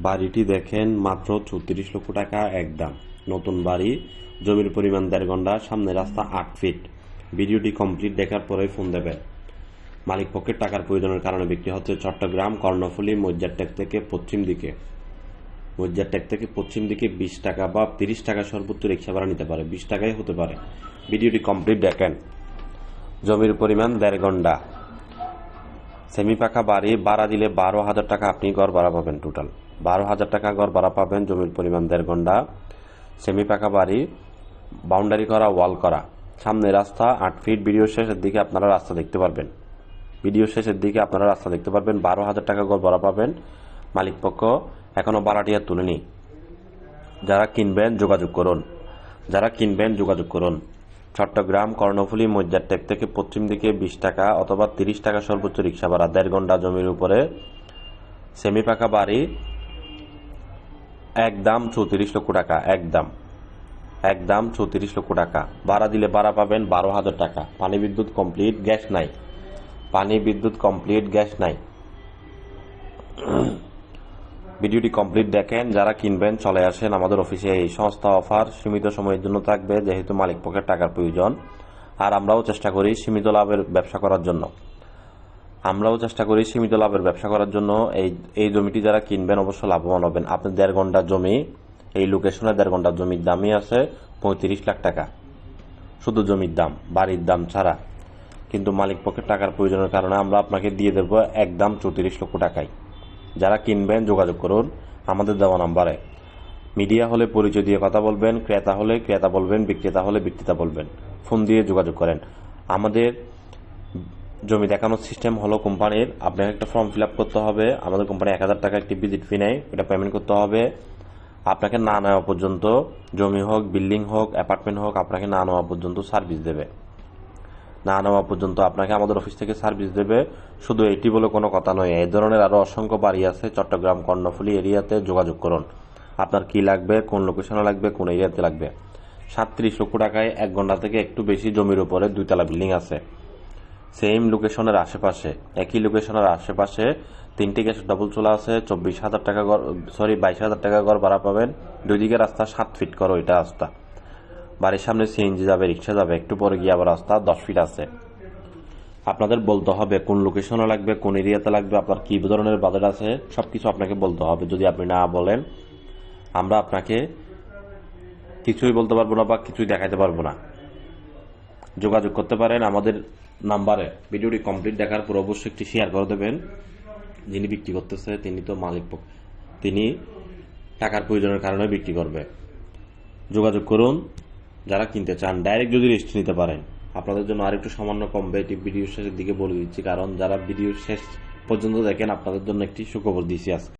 বাড়িটি দেখেন মাত্র চৌত্রিশ লক্ষ টাকা এক দাম। নতুন বাড়ি, জমির পরিমাণ দেড় ঘণ্টা, সামনে রাস্তা আট ফিট। ভিডিওটি কমপ্লিট দেখার পরেই ফোন দেবেন। মালিক পক্ষের টাকার প্রয়োজনের কারণে বিক্রি হচ্ছে চট্টগ্রাম, কর্ণফুলী মজ্জারটেক থেকে পশ্চিম দিকে। মজ্জারটেক থেকে পশ্চিম দিকে বিশ টাকা বা তিরিশ টাকা সর্বোচ্চ রিক্সা ভাড়া নিতে পারে। বিশ টাকাই হতে পারে। ভিডিওটি কমপ্লিট দেখেন। জমির পরিমাণ দেড় ঘণ্টা। সেমি পাকা বাড়ি, ভাড়া দিলে বারো হাজার টাকা আপনি গড় ভাড়া পাবেন টোটাল বারো হাজার টাকা গড় ভাড়া পাবেন, জমির পরিমাণ দেড় ঘণ্টা। সেমি পাকা বাড়ি বাউন্ডারি করা ওয়াল করা। সামনে রাস্তা, আট ফিট ভিডিও শেষের দিকে আপনারা রাস্তা দেখতে পারবেন। ভিডিও শেষের দিকে আপনারা রাস্তা দেখতে পারবেন। বারো হাজার টাকা গড় ভাড়া পাবেন মালিক পক্ষ। এখনও ভাড়াটি আর তুলেনি। যারা কিনবেন, যোগাযোগ করুন। যারা কিনবেন, যোগাযোগ করুন। চট্টগ্রাম, কর্ণফুলী মজ্জারটেক থেকে পশ্চিম দিকে বিশ টাকা অথবা তিরিশ টাকা সর্বোচ্চ রিক্সা ভাড়া। দেড় ঘণ্টা জমির উপরে। সেমি পাকা বাড়ি একদম চৌত্রিশ লক্ষ টাকা একদম একদম চৌত্রিশ লক্ষ টাকা। ভাড়া দিলে ভাড়া পাবেন বারো হাজার টাকা। পানি বিদ্যুৎ কমপ্লিট, গ্যাস নাই। পানি বিদ্যুৎ কমপ্লিট, গ্যাস নাই। ভিডিওটি কমপ্লিট দেখেন, যারা কিনবেন চলে আসেন আমাদের অফিসে। এই সংস্থা অফার সীমিত সময়ের জন্য থাকবে, যেহেতু মালিক পক্ষের টাকার প্রয়োজন। আর আমরাও চেষ্টা করি সীমিত লাভের ব্যবসা করার জন্য। আমরাও চেষ্টা করি সীমিত লাভের ব্যবসা করার জন্য এই এই জমিটি যারা কিনবেন অবশ্য লাভবান হবেন। আপনি দেড় ঘণ্টা জমি, এই লোকেশনে দেড় ঘণ্টা জমির দামই আছে পঁয়ত্রিশ লাখ টাকা। শুধু জমির দাম, বাড়ির দাম ছাড়া। কিন্তু মালিক পক্ষের টাকার প্রয়োজনের কারণে আমরা আপনাকে দিয়ে দেব একদম চৌত্রিশ লক্ষ টাকায়। যারা কিনবেন, যোগাযোগ করুন আমাদের দেওয়া নাম্বারে। মিডিয়া হলে পরিচয় দিয়ে কথা বলবেন, ক্রেতা হলে ক্রেতা বলবেন, বিক্রেতা হলে বিক্রেতা বলবেন। ফোন দিয়ে যোগাযোগ করেন। আমাদের জমি দেখানোর সিস্টেম হলো কোম্পানির আপনাকে একটা ফর্ম ফিল আপ করতে হবে। আমাদের কোম্পানি এক হাজার টাকা একটি ভিজিট ফি নেয়। এটা পেমেন্ট করতে হবে। আপনাকে না নেওয়া পর্যন্ত জমি হোক বিল্ডিং হোক অ্যাপার্টমেন্ট হোক, আপনাকে না নেওয়া পর্যন্ত সার্ভিস দেবে। না নেওয়া পর্যন্ত আপনাকে আমাদের অফিস থেকে সার্ভিস দেবে। শুধু এটি বলে কোনো কথা নয়, এই ধরনের আরও অসংখ্য বাড়ি আছে চট্টগ্রাম, কর্ণফুলী এরিয়াতে যোগাযোগ করুন। আপনার কি লাগবে, কোন লোকেশনে লাগবে, কোন এরিয়াতে লাগবে? সাতত্রিশ লক্ষ টাকায় এক ঘণ্টা থেকে একটু বেশি জমির উপরে দুইতলা বিল্ডিং আছে। সেম লোকেশনের আশেপাশে, একই লোকেশনের আশেপাশে তিনটি গ্যাস ডবল চুলা আছে, চব্বিশ হাজার টাকা গড় সরি বাইশ হাজার টাকা গড় ভাড়া পাবেন। দুই দিকে রাস্তা সাত ফিট করো এটা রাস্তা। বাড়ির সামনে সিএনজি যাবে, রিক্সা যাবে, একটু পরে গিয়ে আবার রাস্তা দশ ফিট আছে। আপনাদের বলতে হবে কোন লোকেশনে লাগবে, কোন এরিয়াতে লাগবে, আপনার কি ধরনের বাজেট আছে, সবকিছু আপনাকে বলতে হবে। যদি আপনি না বলেন, আমরা আপনাকে কিছুই বলতে পারব না বা কিছুই দেখাতে পারব না। যোগাযোগ করতে পারেন আমাদের নাম্বারে। ভিডিওটি কমপ্লিট দেখার পর অবশ্যই একটি শেয়ার করে দেবেন। যিনি বিক্রি করতেছে, তিনি তো মালিক তিনি টাকার প্রয়োজনের কারণে বিক্রি করবে। যোগাযোগ করুন। যারা কিনতে চান ডাইরেক্ট যদি রেজিস্ট্রি নিতে পারেন, আপনাদের জন্য আরেকটু সামান্য কমবে এটি ভিডিও শেষের দিকে বলে দিচ্ছি, কারণ যারা ভিডিও শেষ পর্যন্ত দেখেন, আপনাদের জন্য একটি সুখবর দিয়েছি আজকে।